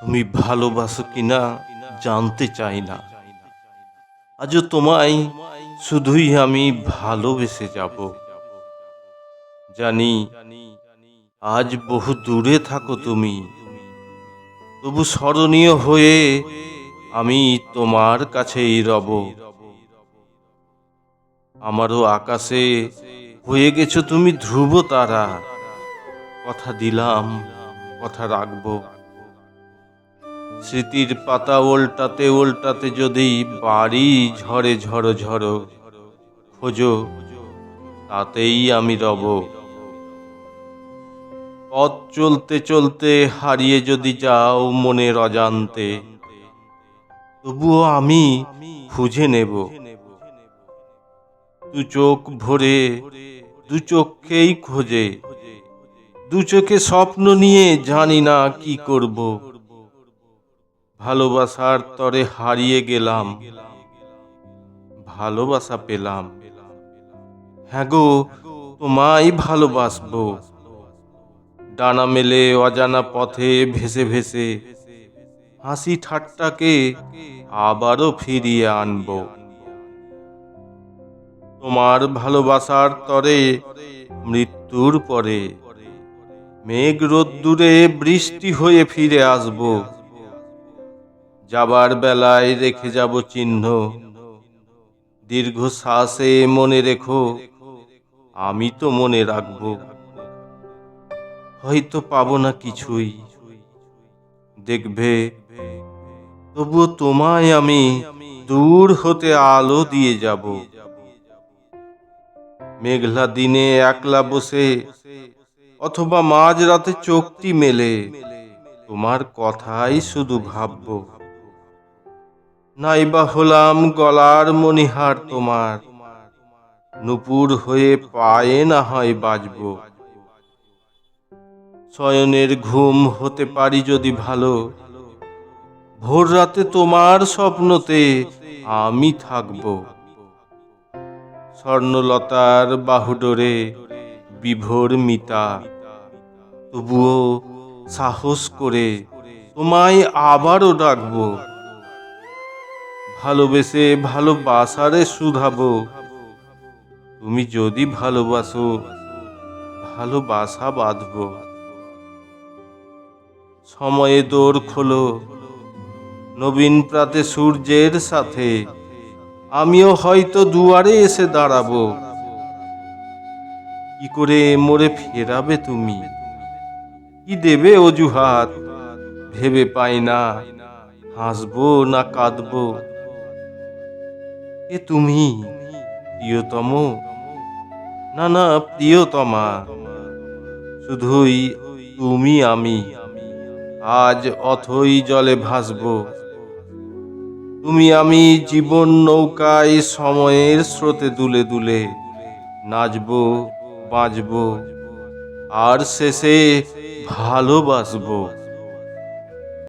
তুমি ভালোবাসো কিনা জানতে চাই না। আজও তোমায় শুধুই আমি ভালোবেসে যাব। জানি আজ বহু দূরে থাকো তুমি। তবু স্মরণীয় হয়ে আমি তোমার কাছেই রব। আমারও আকাশে হয়ে গেছো তুমি ধ্রুব তারা। কথা দিলাম, কথা রাখব। স্মৃতির পাতা ওল্টাতে ওল্টাতে যদি বাড়ি ঝড়ে ঝড়ো ঝড়ো খোঁজো, তাতেই আমি রব। পথ চলতে চলতে হারিয়ে যদি যাও মনের অজান্তে তবুও আমি খুঁজে নেব। দু চোখ ভরে, দু চোখকেই খোঁজে, দু চোখে স্বপ্ন নিয়ে জানি না কি করব। ভালোবাসার তরে হারিয়ে গেলাম। ভালোবাসা পেলাম। হ্যাঁ গো, তোমায় ভালোবাসবো। ডানা মেলে অজানা পথে ভেসে ভেসে, হাসি ঠাট্টাকে আবারও ফিরিয়ে আনব। তোমার ভালোবাসার তরে মৃত্যুর পরে, মেঘ রোদ্দুরে বৃষ্টি হয়ে ফিরে আসব। যাবার বেলায় রেখে যাব চিহ্ন। দীর্ঘ শ্বাসে মনে রেখো, আমি তো মনে রাখব। হয়তো পাবো না কিছুই। দেখবে, তবুও তোমায় আমি দূর হতে আলো দিয়ে যাব। মেঘলা দিনে একলা বসে, অথবা মাঝ রাতে চোখটি মেলে, তোমার কথাই শুধু ভাবব। নাইবা হলাম গলার মণিহার তোমার। নুপুর হয়ে পায়ে না হয় বাজব। শয়নের ঘুম হতে পারি যদি ভালো। ভোর রাতে তোমার স্বপ্নতে আমি থাকব। স্বর্ণলতার বাহুডোরে বিভোর মিতা। তবুও সাহস করে তোমায় আবারও ডাকবো। ভালোবেসে ভালোবাসারে শুধাবো। তুমি যদি ভালোবাসো, ভালোবাসা বাঁধবো। সময়ে দৌড় খোলো, নবীন প্রাতে সূর্যের সাথে। আমিও হয়তো দুয়ারে এসে দাঁড়াবো। কি করে মোরে ফেরাবে তুমি? কি দেবে অজুহাত? ভেবে পাই না, হাসবো না কাঁদবো। এ তুমি প্রিয়তম না না প্রিয়তমা, শুধুই তুমি আমি, আজ অথই জলে ভাসবো। তুমি আমি জীবন নৌকায় সময়ের স্রোতে দুলে দুলে নাচবো বাঁচবো আর শেষে ভালোবাসবো।